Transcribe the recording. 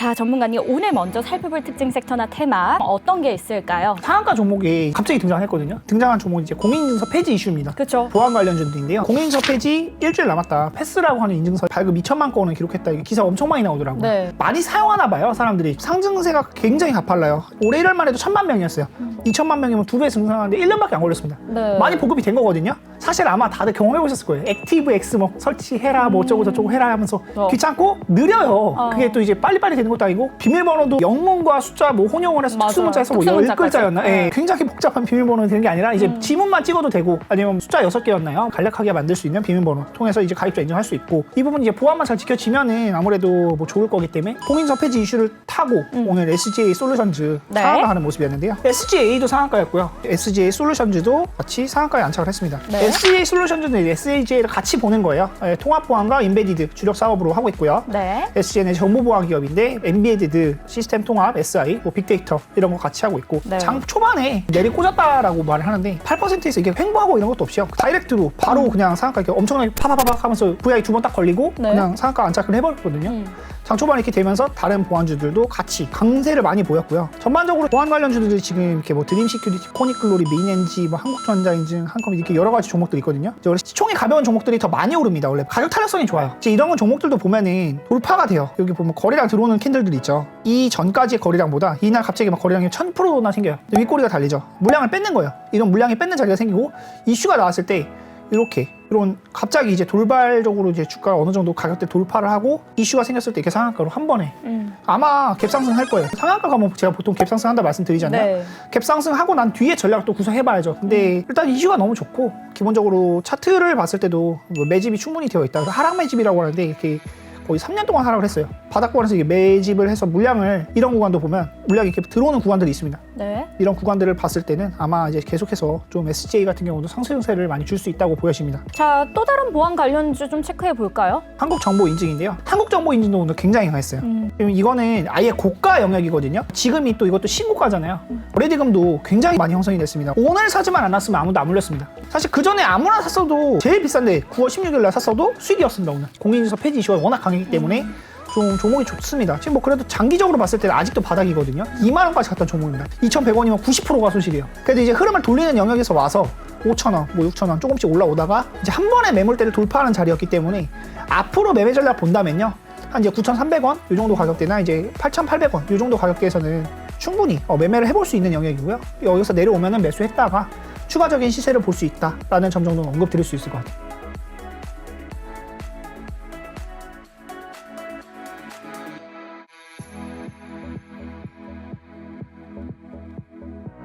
자, 전문가님 오늘 먼저 살펴볼 특징 섹터나 테마 어떤 게 있을까요? 상한가 종목이 갑자기 등장했거든요. 등장한 종목이 이제 공인인증서 폐지 이슈입니다. 그렇죠. 보안 관련주인데요. 공인인증서 폐지 일주일 남았다. 패스라고 하는 인증서 발급 2천만 건을 기록했다. 이게 기사 엄청 많이 나오더라고요. 네. 많이 사용하나 봐요, 사람들이. 상승세가 굉장히 가팔라요. 올해 1월만 해도 천만 명이었어요. 2천만 명이면 두 배 증상하는데 1년밖에 안 걸렸습니다. 네. 많이 보급이 된 거거든요. 사실 아마 다들 경험해 보셨을 거예요. 액티브 X 뭐 설치해라, 뭐 어쩌고 저쩌고 해라 하면서 어. 귀찮고 느려요. 어. 그게 또 이제 빨리빨리 되는 것도 아니고 비밀번호도 영문과 숫자 뭐 혼용을 해서. 특수문자에서 뭐 특수문자까지. 10글자였나? 예, 네. 굉장히 복잡한 비밀번호 되는 게 아니라 이제 음. 지문만 찍어도 되고 아니면 숫자 6개였나요? 간략하게 만들 수 있는 비밀번호 통해서 이제 가입자 인증할 수 있고 이 부분 이제 보안만 잘 지켜지면은 아무래도 뭐 좋을 거기 때문에 공인서 폐지 이슈를 타고 오늘 SGA 솔루션즈 음. 네. 상한가하는 모습이었는데요. SGA도 상한가였고요. SGA 솔루션즈도 같이 상한가에 안착을 했습니다. 네. SGA 솔루션즈는 SAGA를 같이 보는 거예요. 예, 통합 보안과 인베디드 주력 사업으로 하고 있고요. 네. SGN의 정보 보안 기업인데 엔비에디드 시스템 통합, SI, 뭐 빅데이터 이런 거 같이 하고 있고 네. 장 초반에 내리 꽂았다라고 말을 하는데 8%에서 이게 횡보하고 이런 것도 없이요 다이렉트로 바로 그냥 상한가 이렇게 엄청나게 파파파박 하면서 VI 두 번 딱 걸리고 네. 그냥 상한가 안착을 해버렸거든요. 음. 장 초반에 이렇게 되면서 다른 보안주들도 같이 강세를 많이 보였고요. 전반적으로 보안 관련주들이 지금 이렇게 뭐 드림 시큐리티, 코닉글로리, 메인엔지, 뭐 한국전자인증, 한컴 이렇게 여러 가지 종목들이 있거든요. 이제 원래 시총이 가벼운 종목들이 더 많이 오릅니다. 원래 가격 탄력성이 좋아요. 이제 이런 건 종목들도 보면은 돌파가 돼요. 여기 보면 거래량 들어오는 캔들들 있죠. 이 전까지의 거래량보다 이날 갑자기 막 거래량이 1000%나 생겨요. 윗꼬리가 달리죠. 물량을 뺏는 거예요. 이런 물량이 뺏는 자리가 생기고 이슈가 나왔을 때 이렇게 이런 갑자기 이제 돌발적으로 이제 주가가 어느 정도 가격대 돌파를 하고 이슈가 생겼을 때 이렇게 상한가로 한 번에 음. 아마 갭상승 할 거예요. 상한가 가 면 제가 보통 갭상승 한다 말씀드리잖아요. 네. 갭상승 하고 난 뒤에 전략을 또 구성해봐야죠. 근데 일단 이슈가 너무 좋고 기본적으로 차트를 봤을 때도 뭐 매집이 충분히 되어 있다. 그래서 하락 매집이라고 하는데 이렇게 거의 3년 동안 하락을 했어요. 바닥권에서 이게 매집을 해서 물량을 이런 구간도 보면 물량이 이렇게 들어오는 구간들이 있습니다. 네. 이런 구간들을 봤을 때는 아마 이제 계속해서 좀 SJ 같은 경우도 상승 세를 많이 줄 수 있다고 보여집니다. 자, 또 다른 보안 관련주 좀 체크해 볼까요? 한국 정보 인증인데요. 한국 정보 인증도 오늘 굉장히 강했어요. 음. 이거는 아예 고가 영역이거든요. 지금이 또 이것도 신고가잖아요. 거래대금도 굉장히 많이 형성이 됐습니다. 오늘 사지만 않았으면 아무도 안 물렸습니다. 사실 그 전에 아무나 샀어도 제일 비싼데 9월 16일 날 샀어도 수익이었습니다. 오늘 공인인증서 폐지 이슈가 워낙 강했기 때문에 좀 종목이 좋습니다. 지금 뭐 그래도 장기적으로 봤을 때는 아직도 바닥이거든요. 2만 원까지 갔던 종목입니다. 2,100원이면 90%가 소실이에요. 그래도 이제 흐름을 돌리는 영역에서 와서 5,000원, 뭐 6,000원 조금씩 올라오다가 이제 한 번에 매물대를 돌파하는 자리였기 때문에 앞으로 매매 전략 본다면요. 한 이제 9,300원 이 정도 가격대나 이제 8,800원 이 정도 가격대에서는 충분히 어, 매매를 해볼 수 있는 영역이고요. 여기서 내려오면은 매수했다가 추가적인 시세를 볼 수 있다라는 점 정도는 언급드릴 수 있을 것 같아요.